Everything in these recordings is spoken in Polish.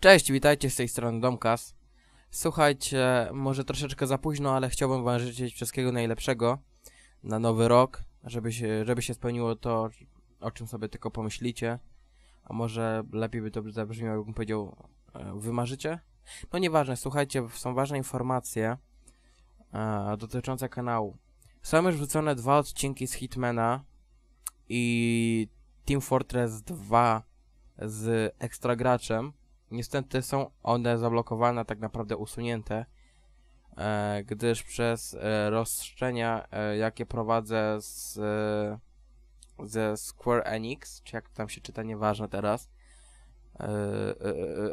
Cześć, witajcie z tej strony Domkas. Słuchajcie, może troszeczkę za późno, ale chciałbym wam życzyć wszystkiego najlepszego na nowy rok, żeby się, żeby się spełniło to, o czym sobie tylko pomyślicie. A może lepiej by to zabrzmiało, jakbym powiedział, e, wy marzycie? No nieważne, słuchajcie, są ważne informacje e, dotyczące kanału. Są już wrzucone dwa odcinki z Hitmana i Team Fortress 2 z ekstra graczem. Niestety są one zablokowane, tak naprawdę usunięte, e, gdyż przez e, roszczenia, e, jakie prowadzę z, ze Square Enix, czy jak tam się czyta, nieważne teraz,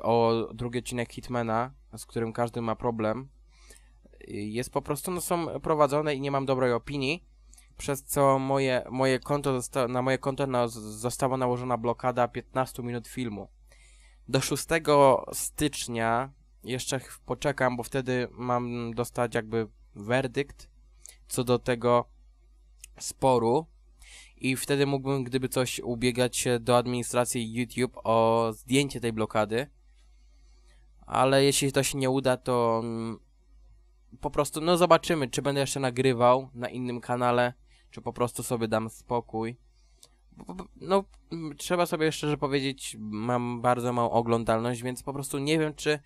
o drugi odcinek Hitmana, z którym każdy ma problem, jest po prostu, no są prowadzone i nie mam dobrej opinii, przez co moje, moje konto na moje konto na, została nałożona blokada 15 minut filmu. Do 6 stycznia jeszcze poczekam, bo wtedy mam dostać jakby werdykt co do tego sporu i wtedy mógłbym, gdyby coś, ubiegać się do administracji YouTube o zdjęcie tej blokady. Ale jeśli to się nie uda, to mm, po prostu, no zobaczymy, czy będę jeszcze nagrywał na innym kanale, czy po prostu sobie dam spokój. No, trzeba sobie szczerze powiedzieć, mam bardzo małą oglądalność, więc po prostu nie wiem, czy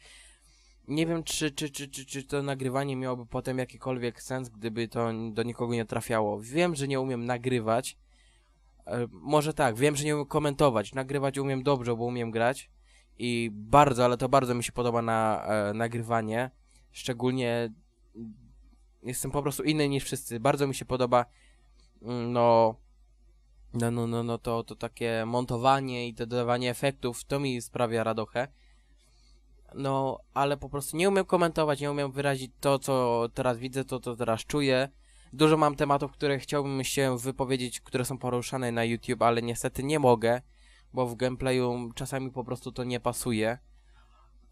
nie wiem, czy, czy, czy, czy, czy to nagrywanie miałoby potem jakikolwiek sens, gdyby to do nikogo nie trafiało. Wiem, że nie umiem nagrywać. E, może tak, wiem, że nie umiem komentować. Nagrywać umiem dobrze, bo umiem grać. I bardzo, ale to bardzo mi się podoba na e, nagrywanie. Szczególnie jestem po prostu inny niż wszyscy. Bardzo mi się podoba mm, no no, no, no, no to, to takie montowanie i dodawanie efektów, to mi sprawia radochę. No, ale po prostu nie umiem komentować, nie umiem wyrazić to, co teraz widzę, to, co teraz czuję. Dużo mam tematów, które chciałbym się wypowiedzieć, które są poruszane na YouTube, ale niestety nie mogę, bo w gameplayu czasami po prostu to nie pasuje.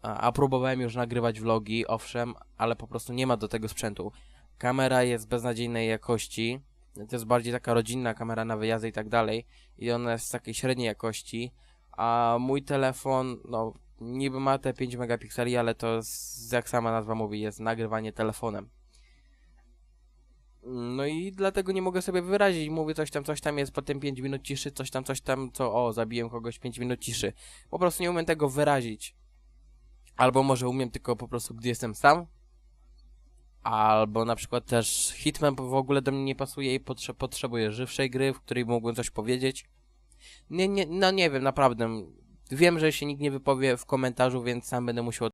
A, a próbowałem już nagrywać vlogi, owszem, ale po prostu nie ma do tego sprzętu. Kamera jest beznadziejnej jakości. To jest bardziej taka rodzinna kamera na wyjazdy i tak dalej. I ona jest takiej średniej jakości. A mój telefon, no, niby ma te 5 megapikseli, ale to jest, jak sama nazwa mówi, jest nagrywanie telefonem. No i dlatego nie mogę sobie wyrazić. Mówię coś tam, coś tam jest, potem 5 minut ciszy, coś tam, coś tam, co o, zabiłem kogoś 5 minut ciszy. Po prostu nie umiem tego wyrazić. Albo może umiem tylko po prostu, gdy jestem sam. Albo na przykład też Hitman w ogóle do mnie nie pasuje i potrze potrzebuję żywszej gry, w której mógłbym coś powiedzieć. Nie, nie, no nie wiem, naprawdę. Wiem, że się nikt nie wypowie w komentarzu, więc sam będę musiał